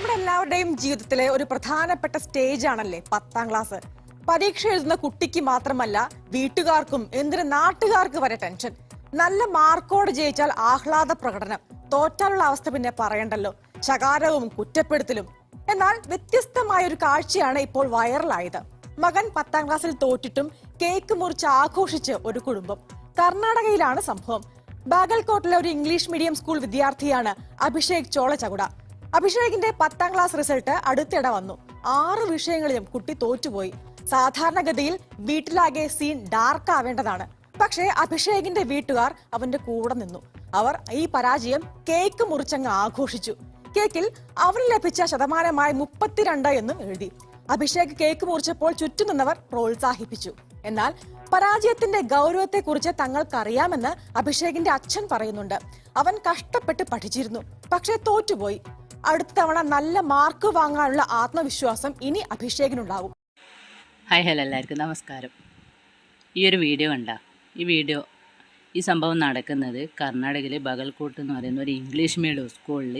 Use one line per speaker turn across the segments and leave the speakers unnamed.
നമ്മുടെ എല്ലാവരുടെയും ജീവിതത്തിലെ ഒരു പ്രധാനപ്പെട്ട സ്റ്റേജ് ആണല്ലേ പത്താം ക്ലാസ് പരീക്ഷ എഴുതുന്ന കുട്ടിക്ക് മാത്രമല്ല വീട്ടുകാർക്കും എന്തിന് നാട്ടുകാർക്ക് വരെ ടെൻഷൻ നല്ല മാർക്കോടെ ജയിച്ചാൽ ആഹ്ലാദ പ്രകടനം. തോറ്റാലുള്ള അവസ്ഥ പിന്നെ പറയണ്ടല്ലോ. ശകാരവും കുറ്റപ്പെടുത്തലും. എന്നാൽ വ്യത്യസ്തമായ ഒരു കാഴ്ചയാണ് ഇപ്പോൾ വൈറലായത് മകൻ പത്താം ക്ലാസ്സിൽ തോറ്റിട്ടും കേക്ക് മുറിച്ച് ആഘോഷിച്ച് ഒരു കുടുംബം. കർണാടകയിലാണ് സംഭവം. ബാഗൽകോട്ടിലെ ഒരു ഇംഗ്ലീഷ് മീഡിയം സ്കൂൾ വിദ്യാർത്ഥിയാണ് അഭിഷേക് ചോളചകുട. അഭിഷേകിന്റെ പത്താം ക്ലാസ് റിസൾട്ട് അടുത്തിടെ വന്നു. ആറ് വിഷയങ്ങളിലും കുട്ടി തോറ്റുപോയി. സാധാരണഗതിയിൽ വീട്ടിലാകെ സീൻ ഡാർക്ക് ആവേണ്ടതാണ്. പക്ഷേ അഭിഷേകിന്റെ വീട്ടുകാർ അവന്റെ കൂടെ നിന്നു. അവർ ഈ പരാജയം കേക്ക് മുറിച്ചങ്ങ് ആഘോഷിച്ചു. കേക്കിൽ അവന് ലഭിച്ച ശതമാനമായി മുപ്പത്തിരണ്ട് എന്നും എഴുതി. അഭിഷേക് കേക്ക് മുറിച്ചപ്പോൾ ചുറ്റും നിന്നവർ പ്രോത്സാഹിപ്പിച്ചു. എന്നാൽ പരാജയത്തിന്റെ ഗൗരവത്തെക്കുറിച്ച് തങ്ങൾക്കറിയാമെന്ന് അഭിഷേകിന്റെ അച്ഛൻ പറയുന്നുണ്ട്. അവൻ കഷ്ടപ്പെട്ട് പഠിച്ചിരുന്നു. പക്ഷേ തോറ്റുപോയി. അടുത്ത തവണ നല്ല മാർക്ക് വാങ്ങാനുള്ള ആത്മവിശ്വാസം ഇനി അഭിഷേകിനുണ്ടാവും.
ഹായ് ഹലോ എല്ലാവർക്കും നമസ്കാരം. ഈ ഒരു വീഡിയോ കണ്ട? ഈ വീഡിയോ ഈ സംഭവം നടക്കുന്നത് കർണാടകയിലെ ബഗൽകോട്ട് എന്ന് പറയുന്ന ഒരു ഇംഗ്ലീഷ് മീഡിയം സ്കൂളിൽ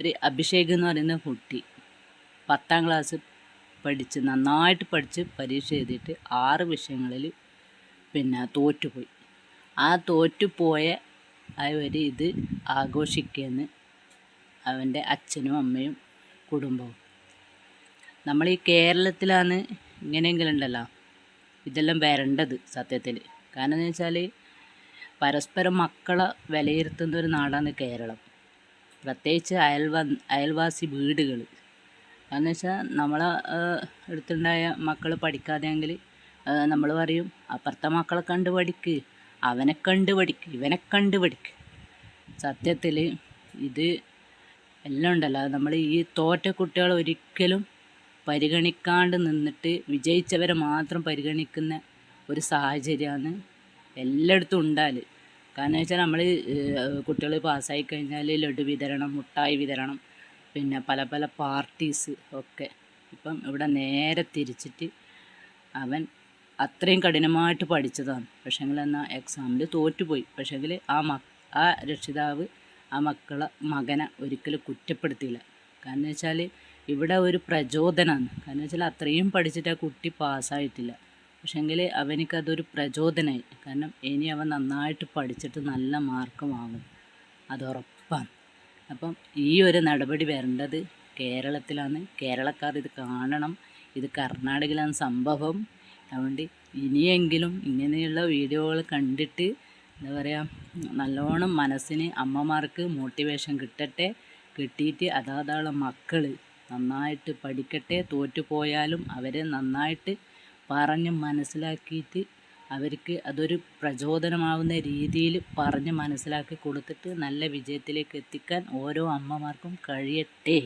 ഒരു അഭിഷേക് എന്ന് പറയുന്ന കുട്ടി പത്താം ക്ലാസ് പഠിച്ച് നന്നായിട്ട് പഠിച്ച് പരീക്ഷ എഴുതിയിട്ട് ആറ് വിഷയങ്ങളിൽ പിന്നെ തോറ്റുപോയി. ആ തോറ്റുപോയ ആ ഒരു ഇത് ആഘോഷിക്കുകയെന്ന് അവന്റെ അച്ഛനും അമ്മയും കുടുംബവും. നമ്മൾ ഈ കേരളത്തിലാണ് ഇങ്ങനെയെങ്കിലും ഉണ്ടല്ലോ ഇതെല്ലാം വരേണ്ടത് സത്യത്തിൽ കാരണം എന്ന് വെച്ചാൽ പരസ്പരം മക്കളെ വിലയിരുത്തുന്ന ഒരു നാടാണ് കേരളം. പ്രത്യേകിച്ച് അയൽവ അയൽവാസി വീടുകൾ കാരണം വെച്ചാൽ നമ്മളെ അടുത്തുണ്ടായ മക്കൾ പഠിക്കാതെയെങ്കിൽ നമ്മൾ പറയും അപ്പുറത്തെ മക്കളെ കണ്ട് പഠിക്ക് അവനെ കണ്ട് പഠിക്ക് ഇവനെ കണ്ട് പഠിക്ക്. സത്യത്തിൽ ഇത് എല്ലാം ഉണ്ടല്ലോ. നമ്മൾ ഈ തോറ്റ കുട്ടികൾ ഒരിക്കലും പരിഗണിക്കാണ്ട് നിന്നിട്ട് വിജയിച്ചവരെ മാത്രം പരിഗണിക്കുന്ന ഒരു സാഹചര്യമാണ് എല്ലായിടത്തും ഉണ്ടാൽ കാരണം വെച്ചാൽ നമ്മൾ കുട്ടികൾ പാസ്സായി കഴിഞ്ഞാൽ ലഡു വിതരണം മുട്ടായി വിതരണം പിന്നെ പല പല പാർട്ടീസ് ഒക്കെ ഇപ്പം ഇവിടെ നേരെ തിരിച്ചിട്ട് അവൻ അത്രയും കഠിനമായിട്ട് പഠിച്ചതാണ്. പക്ഷേങ്കിൽ എന്നാൽ എക്സാമിൽ തോറ്റുപോയി. പക്ഷേങ്കിൽ ആ മ ആ രക്ഷിതാവ് ആ മക്കളെ മകനെ ഒരിക്കലും കുറ്റപ്പെടുത്തിയില്ല. കാരണം വെച്ചാൽ ഇവിടെ ഒരു പ്രചോദനമാണ് കാരണം വെച്ചാൽ അത്രയും പഠിച്ചിട്ട് ആ കുട്ടി പാസ്സായിട്ടില്ല. പക്ഷേങ്കിൽ അവനിക്കതൊരു പ്രചോദനമായി കാരണം ഇനി അവൻ നന്നായിട്ട് പഠിച്ചിട്ട് നല്ല മാർക്ക് വാങ്ങും അത് ഉറപ്പാണ്. അപ്പം ഈ ഒരു നടപടി വരേണ്ടത് കേരളത്തിലാണ്. കേരളക്കാർ ഇത് കാണണം. ഇത് കർണാടകയിലാണ് സംഭവം. അതുകൊണ്ട് ഇനിയെങ്കിലും ഇങ്ങനെയുള്ള വീഡിയോകൾ കണ്ടിട്ട് എന്താ പറയുക നല്ലോണം മനസ്സിന് അമ്മമാർക്ക് മോട്ടിവേഷൻ കിട്ടട്ടെ കിട്ടിയിട്ട് അതാതാളെ മക്കൾ നന്നായിട്ട് പഠിക്കട്ടെ തോറ്റുപോയാലും അവരെ നന്നായിട്ട് പറഞ്ഞ് മനസ്സിലാക്കിയിട്ട് അവർക്ക് അതൊരു പ്രചോദനമാവുന്ന രീതിയിൽ പറഞ്ഞ് മനസ്സിലാക്കി കൊടുത്തിട്ട് നല്ല വിജയത്തിലേക്ക് എത്തിക്കാൻ ഓരോ അമ്മമാർക്കും കഴിയട്ടെ.